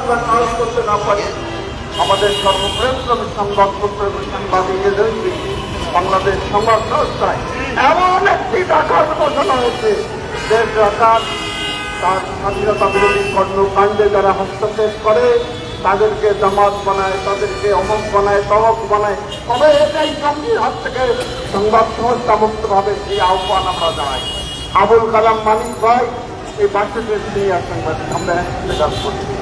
আমরা কাজ করতে না পারি, আমাদের সর্বপ্রেমশ্রমী সংবাদপত্র এবং সাংবাদিক এজেন্সি বাংলাদেশ সংবাদ সংস্থায় এমন একটি ডাকাত বসানো হয়েছে। যে ডাকাত, তার স্বাধীনতা বিরোধী কর্মকাণ্ডে যারা হস্তক্ষেপ করে, তাদেরকে জামাত বানায়, তাদেরকে অমক বানায় তমক বানায়, তবে এটাই জঙ্গির হাত থেকে সংবাদ সংস্থা মুক্তভাবে সেই আহ্বান আমরা জানাই। আবুল কালাম মানিক ভাই, এই বাচ্চাদের সিনিয়র সাংবাদিক আমরা একসাথে করছি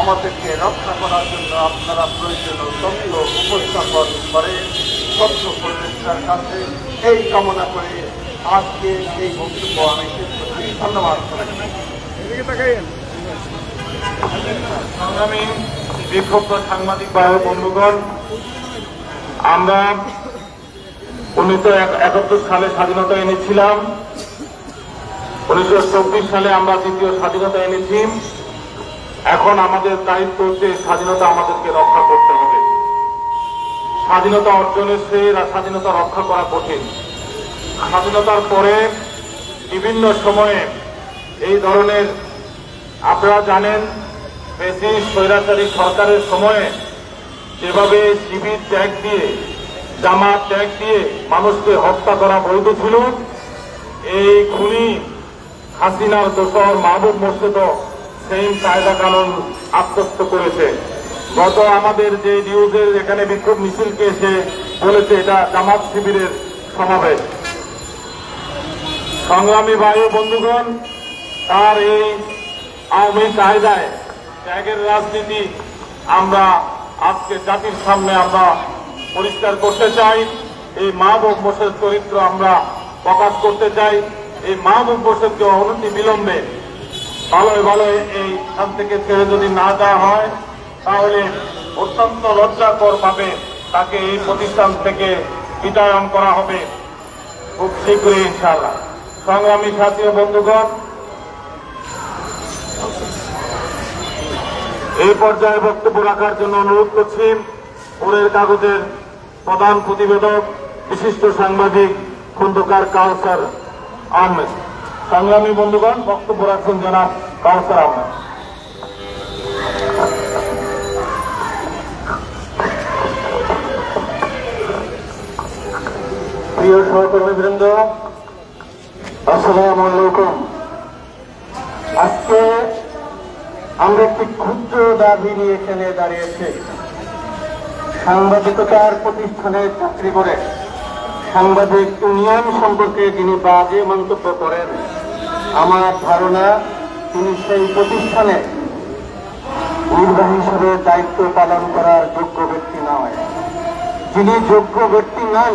আমাদেরকে রক্ষা করার জন্য আপনারা প্রয়োজনীয় তথ্য উপস্থাপন করে তথ্য উপদেষ্টার কাছে এই কামনা করে আজকে এই বক্তব্য আমি শেষ করছি। ধন্যবাদ। সংগ্রামী বিক্ষুব্ধ সাংবাদিক ভাই বন্ধুগণ আমরা উনিশশো একাত্তর সালে স্বাধীনতা এনেছিলাম। উনিশশো চব্বিশ সালে আমরা দ্বিতীয় স্বাধীনতা এনেছি। এখন আমাদের দায়িত্ব হচ্ছে স্বাধীনতা আমাদেরকে রক্ষা করতে হবে। স্বাধীনতা অর্জনের রা- স্বাধীনতা রক্ষা করা কঠিন। স্বাধীনতার পরে বিভিন্ন সময়ে এই ধরনের, আপনারা জানেন বেশি স্বৈরাচারী সরকারের সময়ে যেভাবে শিবির ত্যাগ দিয়ে জামা ত্যাগ দিয়ে মানুষকে হত্যা করা বৈধ ছিল, এই খুনি হাসিনার দোসর মাহবুব মোর্শেদ সেই কায়দা কানুন আত্মস্থ করেছে। গত আমাদের যে নিউজের এখানে বিক্ষোভ মিছিলকে এসে বলেছে, এটা জামাত শিবিরের সমাবেশ। সংগ্রামী বায়ু বন্ধুগণ, তার এই আওয়ামী কায়দায় ত্যাগের রাজনীতি আমরা আজকে জাতির সামনে আমরা পরিষ্কার করতে চাই। এই মাহবুব মোর্শেদ চরিত্র আমরা প্রকাশ করতে চাই। এই মাহবুব মোর্শেদকে অনতি বিলম্বে ভালোই ভালো এই স্থান থেকে ছেড়ে যদি না দেওয়া হয়, তাহলে অত্যন্ত লজ্জাকর ভাবে তাকে এই প্রতিষ্ঠান থেকে বিতাড়ন করা হবে। খুব শীঘ্রই ইনশাআল্লাহ। সংগ্রামী সাথী বন্ধুগণ, এই পর্যায়ে বক্তব্য রাখার জন্য অনুরোধ করছি, পরের কাগজের প্রধান প্রতিবেদক, বিশিষ্ট সাংবাদিক, খন্দকার কাউসার আহমেদ। সংগ্রামী বন্ধুগণ, বক্তব্য রাখছেন জনাব কাউসার আহমেদ। প্রিয় সহকর্মীবৃন্দ, আসসালামু আলাইকুম। আজকে আমরা একটি ক্ষুদ্র দাবি নিয়ে এখানে দাঁড়িয়েছি। সাংবাদিকতার প্রতিষ্ঠানে চাকরি করে সাংবাদিক ইউনিয়ন সম্পর্কে যিনি বাজে মন্তব্য করেন। আমার ধারণা, তিনি সেই প্রতিষ্ঠানে নির্বাহী হিসেবে দায়িত্ব পালন করার যোগ্য ব্যক্তি নয়। যিনি যোগ্য ব্যক্তি নন